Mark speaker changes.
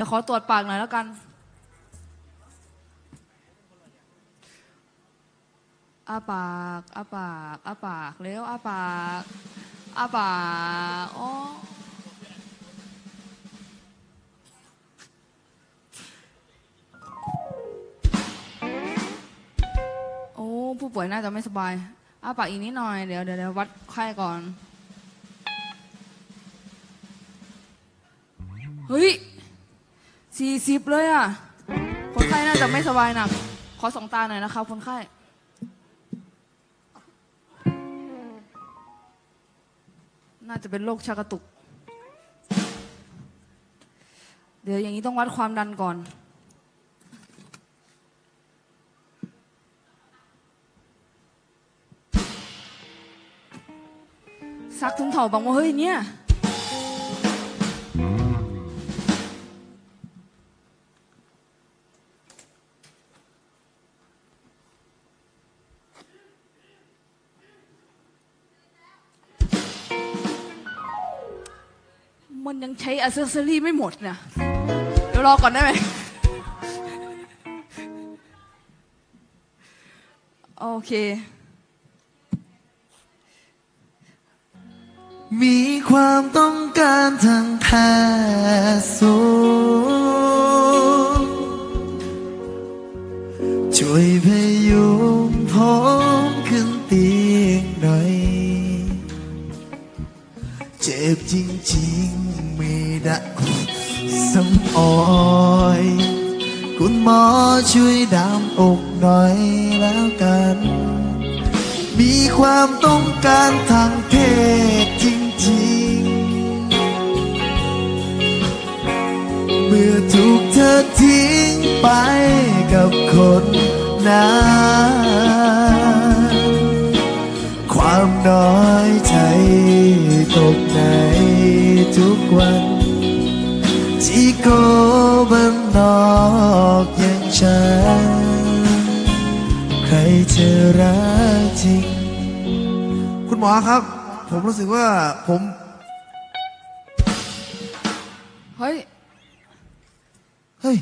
Speaker 1: ดี๋ยวขอตรวจปากหน่อยแล้วกันอ้าปากอ้าปากอ้าปากเร็วอ้าปากอ้าปากอ๋อโอ้ ผู้ป่วยน่าจะไม่สบายอ้าปากอีกนิดหน่อย เดี๋ยวเดี๋ยวเดี๋ยววัดไข้ก่อน เฮ้ย สี่สิบเลยอะ คนไข้น่าจะไม่สบายหนัก ขอสองตาหน่อยนะครับคนไข้ น่าจะเป็นโรคชักกระตุก เดี๋ยวอย่างนี้ต้องวัดความดันก่อน ซักถุงเถาบังว่าเฮ้ยเนี่ย มันยังใช้อ c เซสซอรี่ไม่หมดเนี่ยเดี๋ยวรอก่อนได้ไหมโอเค
Speaker 2: มีความต้องการทางแพทย์สูง เจ็บจริงๆไม่ได้สมออยคุณหมอช่วยดามอกหน่อยแล้วกัน มีความต้องการทางเพศจริงๆ เมื่อถูกเธอทิ้งไปกับคนนั้นความน้อยใจ ตกในทุกวัน ที่โกบันนอกอย่างฉัน ใครจะรักจริง คุณหมอครับ ผมรู้สึกว่าผม
Speaker 1: เฮ้ย
Speaker 2: เฮ้ย